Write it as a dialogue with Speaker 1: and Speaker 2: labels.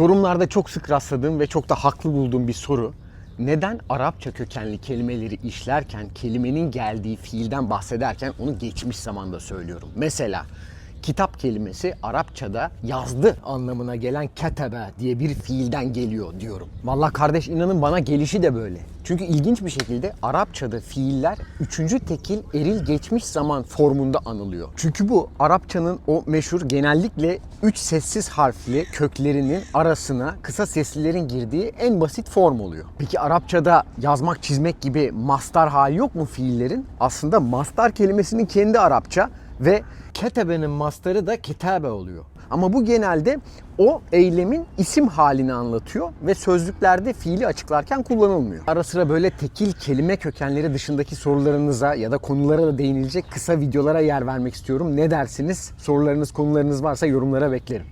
Speaker 1: Yorumlarda çok sık rastladığım ve çok da haklı bulduğum bir soru. Neden Arapça kökenli kelimeleri işlerken kelimenin geldiği fiilden bahsederken onu geçmiş zamanda söylüyorum. Mesela kitap kelimesi Arapçada yazdı anlamına gelen ketebe diye bir fiilden geliyor diyorum. Vallahi kardeş inanın bana gelişi de böyle. Çünkü ilginç bir şekilde Arapçada fiiller üçüncü tekil eril geçmiş zaman formunda anılıyor. Çünkü bu Arapçanın o meşhur genellikle üç sessiz harfli köklerinin arasına kısa seslilerin girdiği en basit form oluyor. Peki Arapçada yazmak çizmek gibi mastar hali yok mu fiillerin? Aslında mastar kelimesinin kendi Arapça ve ketebenin mastarı da kitabe oluyor. Ama bu genelde o eylemin isim halini anlatıyor ve sözlüklerde fiili açıklarken kullanılmıyor. Ara sıra böyle tekil kelime kökenleri dışındaki sorularınıza ya da konulara da değinilecek kısa videolara yer vermek istiyorum. Ne dersiniz? Sorularınız, konularınız varsa yorumlara beklerim.